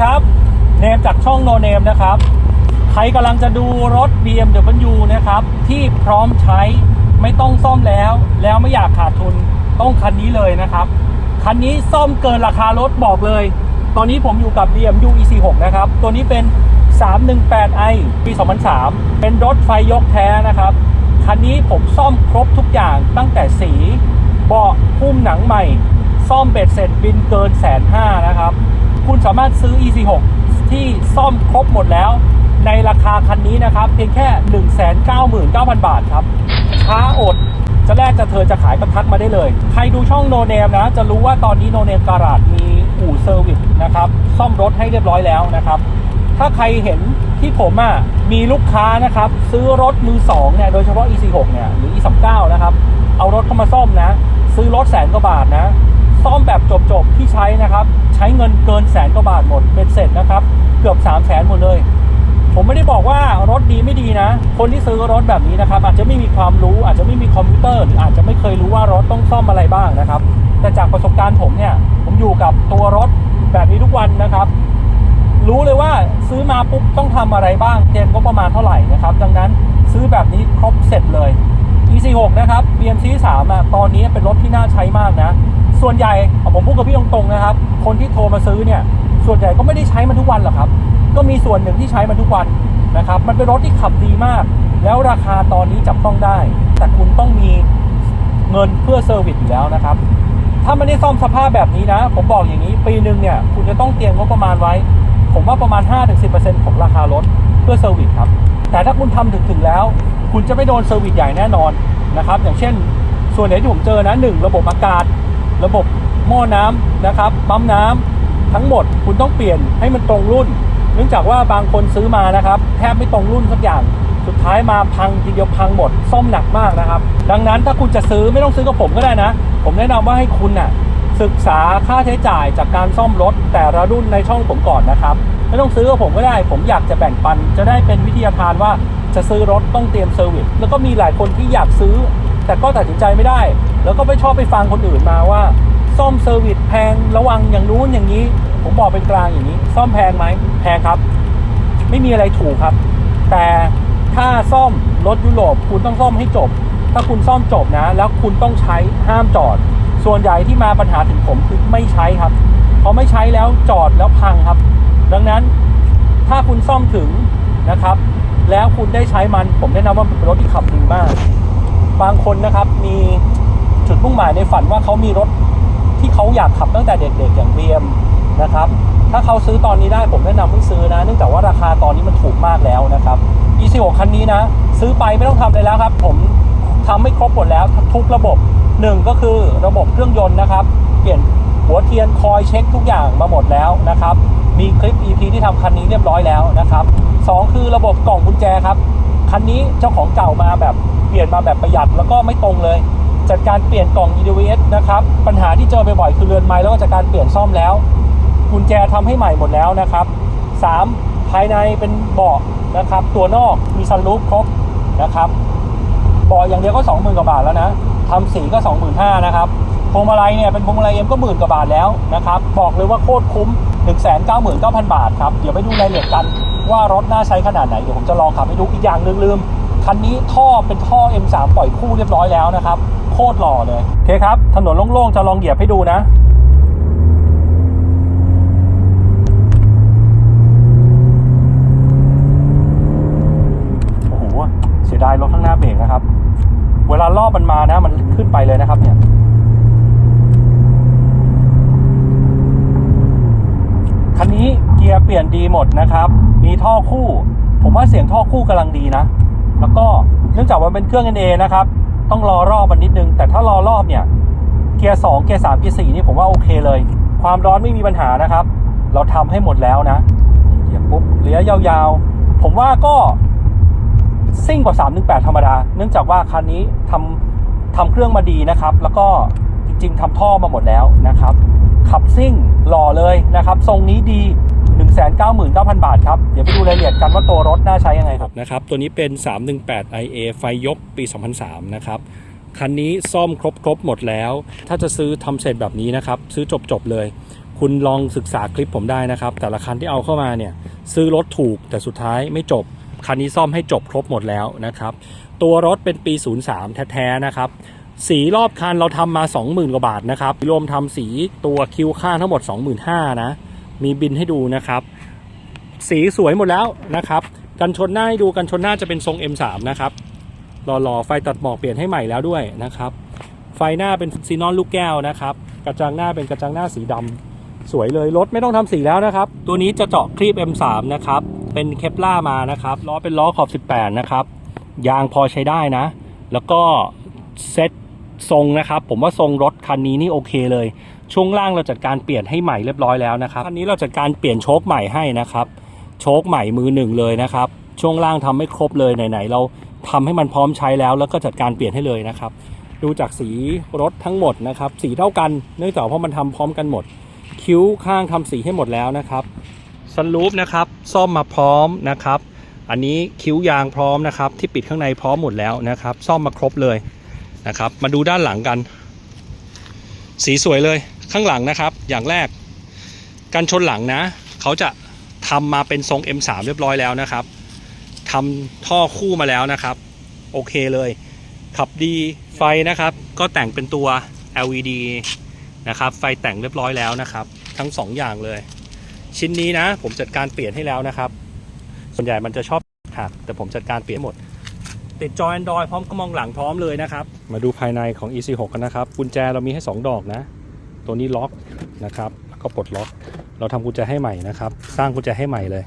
ครับเนมจากช่องโนเนมนะครับ ใครกำลังจะดูรถ BMW นะครับ ที่พร้อมใช้ไม่ต้องซ่อมแล้ว แล้วไม่อยากขาดทุนต้องคันนี้เลยนะครับ คันนี้ซ่อมเกินราคารถบอกเลย ตอนนี้ผมอยู่กับ BMW EC6 นะครับ ตัวนี้เป็น 318i ปี 2003 เป็นรถไฟยกแท้นะครับ คันนี้ผมซ่อมครบทุกอย่างตั้งแต่สี เบาะหุ้มหนังใหม่ ซ่อมเบ็ดเสร็จบินเกินแสนห้านะครับ คุณสามารถซื้อ EC6 ที่ซ่อมครบหมดแล้ว ในราคาคันนี้นะครับ เพียงแค่ 199,000 บาทครับช้าอดจะแลกจะเธอจะขายก็ทักมาได้เลย ใครดูช่องโนเนมนะ จะรู้ว่าตอนนี้โนเนมการาดมีอู่เซอร์วิสนะครับ ซ่อมรถให้เรียบร้อยแล้วนะครับ ถ้าใครเห็นที่ผมอะมีลูกค้านะครับ ซื้อรถมือสองเนี่ยโดยเฉพาะ E46 เนี่ยหรือ E39 นะครับ เอารถเข้ามาซ่อมนะ ซื้อรถแสนกว่าบาทนะ ซ่อมแบบจบๆที่ใช้นะครับ ใช้เงินเกินแสนกว่าบาทหมดเป็นเสร็จนะครับ เกือบ3 0 0แสนหมดเลย ผมไม่ได้บอกว่ารถดีไม่ดีนะ คนที่ซื้อรถแบบนี้นะครับ อาจจะไม่มีความรู้อาจจะไม่มีคอมพิวเตอร์หรืออาจจะไม่เคยรู้ว่ารถต้องซ่อมอะไรบ้างนะครับ แต่จากประสบการณ์ผมเนี่ย ผมอยู่กับตัวรถแบบนี้ทุกวันนะครับรู้เลยว่าซื้อมาปุ๊บต้องทำอะไรบ้างเตรียมก็ประมาณเท่าไหร่นะครับ ดังนั้นซื้อแบบนี้ครบเสร็จเลย E46 นะครับ BMC 3อะตอนนี้เป็นรถที่น่าใช้มากนะ ส่วนใหญ่เอาผมพูดกับพี่ตรงๆนะครับ คนที่โทรมาซื้อเนี่ย ส่วนใหญ่ก็ไม่ได้ใช้มันทุกวันหรอกครับ ก็มีส่วนหนึ่งที่ใช้มันทุกวันนะครับ มันเป็นรถที่ขับดีมาก แล้วราคาตอนนี้จับต้องได้ แต่คุณต้องมีเงินเพื่อเซอร์วิสอยู่แล้วนะครับ ถ้าไม่ได้ซ่อมสภาพแบบนี้นะ ผมบอกอย่างนี้ปีหนึ่งเนี่ยคุณจะต้องเตรียมงบประมาณไว้ ผมว่าประมาณ 5-10%ของราคารถเพื่อเซอร์วิสครับ แต่ถ้าคุณทำถึงถึงแล้ว คุณจะไม่โดนเซอร์วิสใหญ่แน่นอนนะครับ อย่างเช่น ส่วนไหนที่ผมเจอนะหนึ่งระบบอากาศ ระบบหม้อน้ำนะครับปั๊มน้ำทั้งหมดคุณต้องเปลี่ยนให้มันตรงรุ่น เนื่องจากว่าบางคนซื้อมานะครับแทบไม่ตรงรุ่นสักอย่าง สุดท้ายมาพังทีเดียวพังหมดซ่อมหนักมากนะครับ ดังนั้นถ้าคุณจะซื้อไม่ต้องซื้อกับผมก็ได้นะ ผมแนะนำว่าให้คุณน่ะศึกษาค่าใช้จ่ายจากการซ่อมรถแต่ละรุ่นในช่องผมก่อนนะครับไม่ต้องซื้อกับผมก็ได้ ผมอยากจะแบ่งปัน จะได้เป็นวิทยาทานว่าจะซื้อรถต้องเตรียมเซอร์วิสแล้วก็มีหลายคนที่อยากซื้อ แต่ก็ตัดสินใจไม่ได้ แล้วก็ไม่ชอบไปฟังคนอื่นมาว่า ซ่อมเซอร์วิสแพงระวังอย่างนู้นอย่างนี้ ผมบอกเป็นกลางอย่างนี้ ซ่อมแพงไหมแพงครับ ไม่มีอะไรถูกครับ แต่ถ้าซ่อมรถยุโรปคุณต้องซ่อมให้จบ ถ้าคุณซ่อมจบนะ แล้วคุณต้องใช้ห้ามจอด ส่วนใหญ่ที่มาปัญหาถึงผมคือไม่ใช้ครับพอไม่ใช้แล้วจอดแล้วพังครับ ดังนั้นถ้าคุณซ่อมถึงนะครับ แล้วคุณได้ใช้มันผมแนะนำว่าเป็นรถที่ขับดีมาก บางคนนะครับมีจุดมุ่งหมายในฝันว่าเขามีรถที่เขาอยากขับตั้งแต่เด็กๆอย่าง BM นะครับถ้าเขาซื้อตอนนี้ได้ผมแนะนำให้ซื้อนะ เนื่องจากว่าราคาตอนนี้มันถูกมากแล้วนะครับ E46 คันนี้นะ ซื้อไปไม่ต้องทำอะไรแล้วครับ ผมทำไม่ครบหมดแล้วทุกระบบหนึ่งก็คือระบบเครื่องยนต์นะครับ เปลี่ยนหัวเทียนคอยเช็คทุกอย่างมาหมดแล้วนะครับ มีคลิป EP ที่ทำคันนี้เรียบร้อยแล้วนะครับสองคือระบบกล่องกุญแจครับ คันนี้เจ้าของเก่ามาแบบเปลี่ยนมาแบบประหยัดแล้วก็ไม่ตรงเลย จัดการเปลี่ยนกล่อง EWS นะครับ ปัญหาที่เจอบ่อยๆคือเรือนไม้แล้วก็จัดการเปลี่ยนซ่อมแล้วกุญแจทำให้ใหม่หมดแล้วนะครับ 3. ภายในเป็นเบาะนะครับ ตัวนอกมีซันรูฟครบนะครับเบาะอย่างเดียวก็ 20,000กว่าบาทแล้วนะทำสีก็25,000นะครับพวงมาลัยเนี่ยเป็นพวงมาลัยเอ็มก็หมื่นกว่าบาทแล้วนะครับ บอกเลยว่าโคตรคุ้ม 199,000 บาทครับ เดี๋ยวไปดูรายละเอียดกันว่ารถน่าใช้ขนาดไหน เดี๋ยวผมจะลองขับให้ดูอีกอย่างหนึงลืมคันนี้ท่อเป็นท่อ M3 ปล่อยคู่เรียบร้อยแล้วนะครับ โคตรหล่อเลย โอเคครับ ถนนโล่งๆ จะลองเหยียบให้ดูนะโอ้โหเสียดายรถข้างหน้าเบรกนะครับ เวลารอบมันมานะ มันขึ้นไปเลยนะครับเนี่ย คันนี้เกียร์เปลี่ยนดีหมดนะครับ มีท่อคู่ ผมว่าเสียงท่อคู่กำลังดีนะ แล้วก็เนื่องจากว่าเป็นเครื่อง NA นะครับ ต้องรอรอบมันนิดนึง แต่ถ้ารอรอบเนี่ย เกียร์2เกียร์3เกียร์4นี่ผมว่าโอเคเลย ความร้อนไม่มีปัญหานะครับ เราทำให้หมดแล้วนะเหยียบปุ๊บระยะยยาวๆ ผมว่าก็ซิ่งกว่า 318 ธรรมดา เนื่องจากว่าคันนี้ทำทำเครื่องมาดีนะครับ แล้วก็จริง ๆทำท่อมาหมดแล้วนะครับ ขับซิ่งหล่อเลยนะครับ ทรงนี้ดี 199,000 บาทครับ เดี๋ยวไปดูรายละเอียดกันว่าตัวรถน่าใช้ยังไงครับนะครับ ตัวนี้เป็น 318 IA ไฟยกปี 2003 นะครับ คันนี้ซ่อมครบครบหมดแล้ว ถ้าจะซื้อทำเสร็จแบบนี้นะครับ ซื้อจบจบๆเลย คุณลองศึกษาคลิปผมได้นะครับ แต่ละคันที่เอาเข้ามาเนี่ย ซื้อรถถูกแต่สุดท้ายไม่จบ คันนี้ซ่อมให้จบครบหมดแล้วนะครับ ตัวรถเป็นปี 03 แท้ๆนะครับสีรอบคันเราทำมา 20,000 กว่าบาทนะครับรวมทำสีตัวคิ้วข้างทั้งหมด 25,000นะ มีบินให้ดูนะครับ สีสวยหมดแล้วนะครับ กันชนหน้าให้ดูกันชนหน้าจะเป็นทรง M3 นะครับหล่อๆไฟตัดหมอกเปลี่ยนให้ใหม่แล้วด้วยนะครับ ไฟหน้าเป็นซีนอนลูกแก้วนะครับ กระจังหน้าเป็นกระจังหน้าสีดำสวยเลยรถไม่ต้องทำสีแล้วนะครับ ตัวนี้จะเจาะครีบ M3 นะครับ เป็นเคปล่ามานะครับล้อเป็นล้อขอบ 18 นะครับ ยางพอใช้ได้นะ แล้วก็เซ็ตทรงนะครับ ผมว่าทรงรถคันนี้นี่โอเคเลย ช่วงล่างเราจัดการเปลี่ยนให้ใหม่เรียบร้อยแล้วนะครับคันนี้เราจัดการเปลี่ยนโชคใหม่ให้นะครับโชคใหม่มือหนึ่งเลยนะครับช่วงล่างทำไม่ครบเลยไหนๆเราทำให้มันพร้อมใช้แล้ว แล้วก็จัดการเปลี่ยนให้เลยนะครับ ดูจากสีรถทั้งหมดนะครับ สีเท่ากันเนื่องจากเพราะมันทำพร้อมกันหมด คิ้วข้างทำสีให้หมดแล้วนะครับซันรูฟนะครับซ่อมมาพร้อมนะครับ อันนี้คิ้วยางพร้อมนะครับ ที่ปิดข้างในพร้อมหมดแล้วนะครับ ซ่อมมาครบเลยนะครับ มาดูด้านหลังกัน สีสวยเลย ข้างหลังนะครับ อย่างแรกกันชนหลังนะ เขาจะทำมาเป็นทรง M3 เรียบร้อยแล้วนะครับทำท่อคู่มาแล้วนะครับ โอเคเลย ขับดีไฟนะครับ ก็แต่งเป็นตัว LED นะครับ ไฟแต่งเรียบร้อยแล้วนะครับ ทั้งสองอย่างเลย ชิ้นนี้นะ ผมจัดการเปลี่ยนให้แล้วนะครับ ส่วนใหญ่มันจะชอบหักแต่ผมจัดการเปลี่ยนหมด ติดจอ Android พร้อมกระมองหลังพร้อมเลยนะครับ มาดูภายในของ EC6 กันนะครับกุญแจเรามีให้ 2 ดอกนะ ตัวนี้ล็อกนะครับ แล้วก็ปลดล็อก เราทำกุญแจให้ใหม่นะครับ สร้างกุญแจให้ใหม่เลย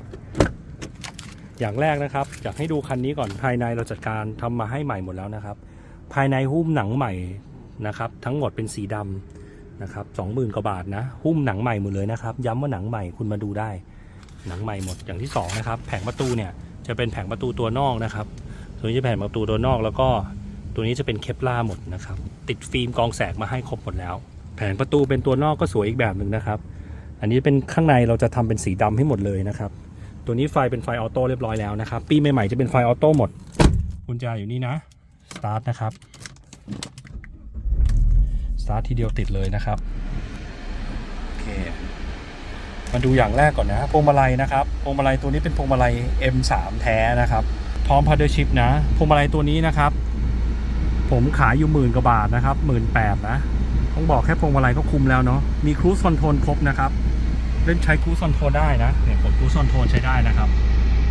อย่างแรกนะครับอยากให้ดูคันนี้ก่อนภายในเราจัดการทำมาให้ใหม่หมดแล้วนะครับ ภายในหุ้มหนังใหม่นะครับ ทั้งหมดเป็นสีดำนะครับสองหมื่นกว่าบาทนะ หุ้มหนังใหม่หมดเลยนะครับ ย้ำว่าหนังใหม่คุณมาดูได้ หนังใหม่หมดอย่างที่สองนะครับแผงประตูเนี่ยจะเป็นแผงประตูตัวนอกนะครับตัวนี้จะแผงประตูตัวนอกแล้วก็ตัวนี้จะเป็นเคปล่าหมดนะครับ ติดฟิล์มกองแสงมาให้ครบหมดแล้ว แผงประตูเป็นตัวนอกก็สวยอีกแบบหนึ่งนะครับ อันนี้เป็นข้างในเราจะทำเป็นสีดำให้หมดเลยนะครับ ตัวนี้ไฟเป็นไฟออโต้เรียบร้อยแล้วนะครับ ปีใหม่ๆจะเป็นไฟออโต้หมดกุญแจอยู่นี่นะสตาร์ทนะครับสตาร์ททีเดียวติดเลยนะครับโอเคมาดูอย่างแรกก่อนนะพวงมาลัยนะครับพวงมาลัยตัวนี้เป็นพวงมาลัย M3 แท้นะครับ พร้อมพัดเดอร์ชิพนะพวงมาลัยตัวนี้นะครับ ผมขายอยู่หมื่นกว่าบาทนะครับหมื่นแปดนะ ต้องบอกแค่พวงมาลัยก็คุมแล้วเนาะมีครู i คอนโทรลครบนะครับเล่นใช้ครู i คอนโทรลได้นะเนี่ยกดครู i คอนโทรลใช้ได้นะครับ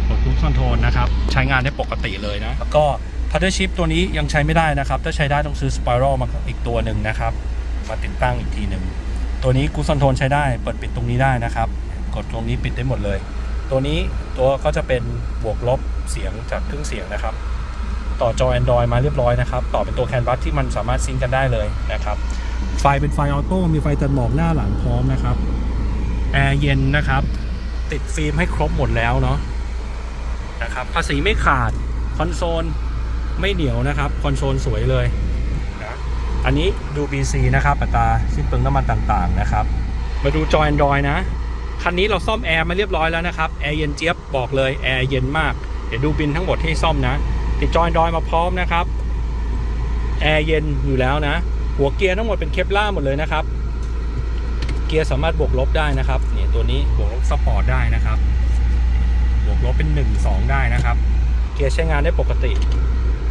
กดครู i คอนโทรลนะครับใช้งานได้ปกติเลยนะแล้วก็พัดเดอร์ชิพตัวนี้ยังใช้ไม่ได้นะครับ ถ้าใช้ได้ต้องซื้อสไปรัลมาอีกตัวหนึ่งนะครับ มาติดตั้งอีกทีหนึ่งตัวนี้กูซอนโทนใช้ได้ เปิดปิดตรงนี้ได้นะครับ กดตรงนี้ปิดได้หมดเลย ตัวนี้ตัวก็จะเป็นบวกลบเสียงจากเครื่องเสียงนะครับ ต่อจอ Android มาเรียบร้อยนะครับ ต่อเป็นตัวแคนวัสที่มันสามารถซิงกันได้เลยนะครับ ไฟเป็นไฟออโต้มีไฟตัดหมอกหน้าหลังพร้อมนะครับแอร์เย็นนะครับ ติดฟิล์มให้ครบหมดแล้วเนาะนะครับภาษีไม่ขาดคอนโซลไม่เหนียวนะครับคอนโซลสวยเลยนะอันนี้ดู BC นะครับอัตราสิ้นเปลืองน้ำมันต่างๆนะครับ มาดูจอ Android นะ คันนี้เราซ่อมแอร์มาเรียบร้อยแล้วนะครับแอร์เย็นเจี๊ยบบอกเลยแอร์เย็นมาก เดี๋ยวดูบินทั้งหมดที่ซ่อมนะ ติดจอ Android มาพร้อมนะครับแอร์เย็นอยู่แล้วนะ หัวเกียร์ทั้งหมดเป็นเคปล่าหมดเลยนะครับ เกียร์สามารถบวกลบได้นะครับเนี่ยตัวนี้บวกลบสปอร์ตได้นะครับ บวกลบเป็น 1 2 ได้นะครับ เกียร์ใช้งานได้ปกติ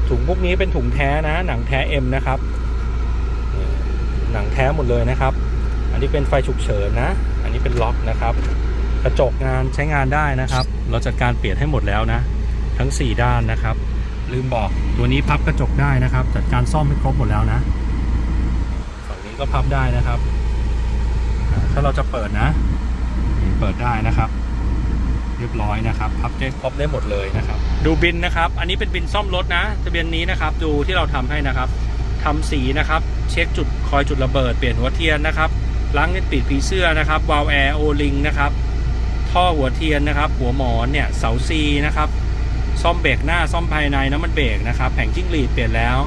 ถุงพวกนี้เป็นถุงแท้นะ หนังแท้ M นะครับ หนังแท้หมดเลยนะครับ อันนี้เป็นไฟฉุกเฉินนะ อันนี้เป็นล็อกนะครับ กระจกงานใช้งานได้นะครับ เราจัดการเปลี่ยนให้หมดแล้วนะ ทั้ง 4 ด้านนะครับ ลืมบอกตัวนี้พับกระจกได้นะครับ จัดการซ่อมให้ครบหมดแล้วนะฝั่งนี้ ก็พับได้นะครับ ถ้าเราจะเปิดนะเปิดได้นะครับ เรียบร้อยนะครับ พับได้ครบได้หมดเลยนะครับ ดูบินนะครับ อันนี้เป็นบินซ่อมรถนะทะเบียนนี้นะครับ ดูที่เราทำให้นะครับทำสีนะครับ เช็คจุดคอยจุดระเบิดเปลี่ยนหัวเทียนนะครับล้างเน็ตปิดผีเสื้อนะครับวาล์วแอร์โอลิงนะครับท่อหัวเทียนนะครับ หัวหมอนเนี่ยเสาซีนะครับซ่อมเบรกหน้าซ่อมภายในน้ำมันเบรกนะครับแผงจิ้งหรีดเปลี่ยนแล้ว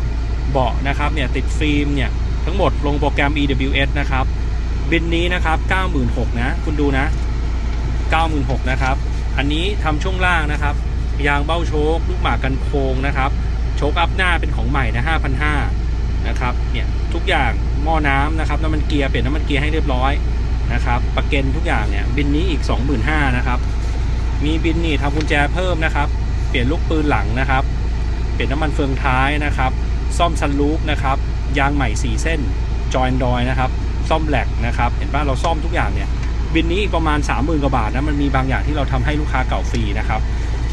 เบาะนะครับเนี่ยติดฟิล์มเนี่ย ทั้งหมดลงโปรแกรม EWS นะครับ บินนี้นะครับ 96,000นะ คุณดูนะ 96,000นะครับ อันนี้ทำช่วงล่างนะครับ ยางเบ้าโชค ลูกหมากกันโค้งนะครับ โชคอัพหน้าเป็นของใหม่นะ5,500นะครับ เนี่ยทุกอย่างหม้อน้ำนะครับ น้ำมันเกียร์เปลี่ยนน้ำมันเกียร์ให้เรียบร้อยนะครับประกันทุกอย่างเนี่ยบินนี้อีก 25,000นะครับ มีบินนี่ทำกุญแจเพิ่มนะครับ เปลี่ยนลูกปืนหลังนะครับ เปลี่ยนน้ำมันเฟืองท้ายนะครับ ซ่อมซันรูฟนะครับ ยางใหม่ 4 เส้นจอยดอยนะครับ ซ่อมแหลกนะครับ เห็นป่ะเราซ่อมทุกอย่างเนี่ย บินนี้อีกประมาณ 30,000กว่าบาทนะ มันมีบางอย่างที่เราทำให้ลูกค้าเก่าฟรีนะครับ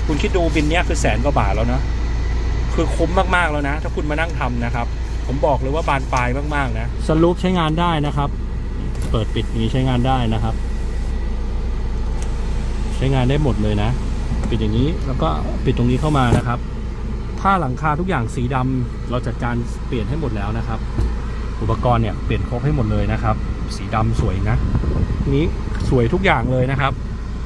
คุณคิดดูบินเนี้ยคือแสนกว่าบาทแล้วเนาะ คือคุ้มมากๆแล้วนะ ถ้าคุณมานั่งทำนะครับ ผมบอกเลยว่าบานปลายมากๆนะ สรูปใช้งานได้นะครับ เปิดปิดอย่างนี้ใช้งานได้นะครับ ใช้งานได้หมดเลยนะ ปิดอย่างนี้แล้วก็ปิดตรงนี้เข้ามานะครับ ผ้าหลังคาทุกอย่างสีดำเราจัดการเปลี่ยนให้หมดแล้วนะครับ อุปกรณ์เนี่ยเปลี่ยนครบให้หมดเลยนะครับ สีดำสวยนะ นี้สวยทุกอย่างเลยนะครับ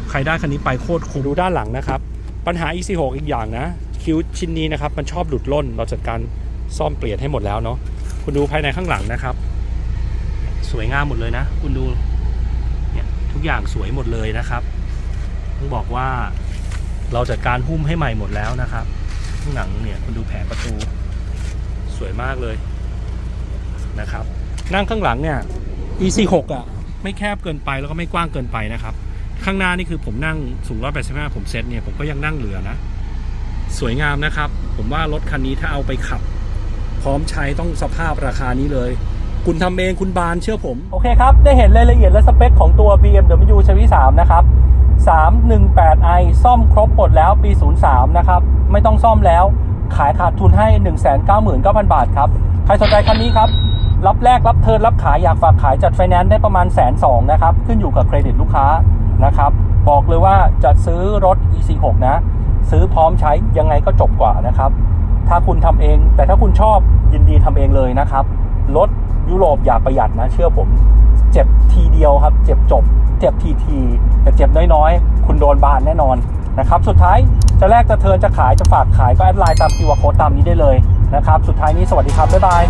ใครได้คันนี้ไปโคตรคุ้มดูด้านหลังนะครับ ปัญหา EC6 อีกอย่างนะ คิ้วชิ้นนี้นะครับมันชอบหลุดล่น เราจัดการซ่อมเปลี่ยนให้หมดแล้วเนาะคุณดูภายในข้างหลังนะครับ สวยงามหมดเลยนะ คุณดูเนี่ยทุกอย่างสวยหมดเลยนะครับต้องบอกว่าเราจัดการหุ้มให้ใหม่หมดแล้วนะครับ ข้างหลังเนี่ยคุณดูแผงประตูสวยมากเลยนะครับ นั่งข้างหลังเนี่ย EC6 อะไม่แคบเกินไปแล้วก็ไม่กว้างเกินไปนะครับ ข้างหน้านี่คือผมนั่งสูง185ผมเซ็ตเนี่ยผมก็ยังนั่งเหลือนะ สวยงามนะครับ ผมว่ารถคันนี้ถ้าเอาไปขับ พร้อมใช้ต้องสภาพราคานี้เลย คุณทำเองคุณบานเชื่อผม โอเคครับ ได้เห็นรายละเอียดและสเปคของตัว BMW Series 3นะครับ 318i ซ่อมครบหมดแล้วปี 03 นะครับ ไม่ต้องซ่อมแล้วขายขาดทุนให้ 199,000 บาทครับ ใครสนใจคันนี้ครับ รับแรกรับเทิร์นรับขายอยากฝากขายจัดไฟแนนซ์ได้ประมาณแสนสองนะครับ ขึ้นอยู่กับเครดิตลูกค้านะครับ บอกเลยว่าจะซื้อรถ EC6 นะ ซื้อพร้อมใช้ยังไงก็จบกว่านะครับ ถ้าคุณทำเอง แต่ถ้าคุณชอบยินดีทำเองเลยนะครับ รถยุโรปอย่าประหยัดนะ เชื่อผม เจ็บทีเดียวครับ เจ็บจบ เจ็บทีทีแต่เจ็บน้อยๆ คุณโดนบานแน่นอนนะครับ สุดท้ายจะแลกจะเทิร์นจะขายจะฝากขายก็แอดไลน์ตามคิวอาร์โค้ดตามนี้ได้เลยนะครับ สุดท้ายนี้สวัสดีครับ บ๊ายบาย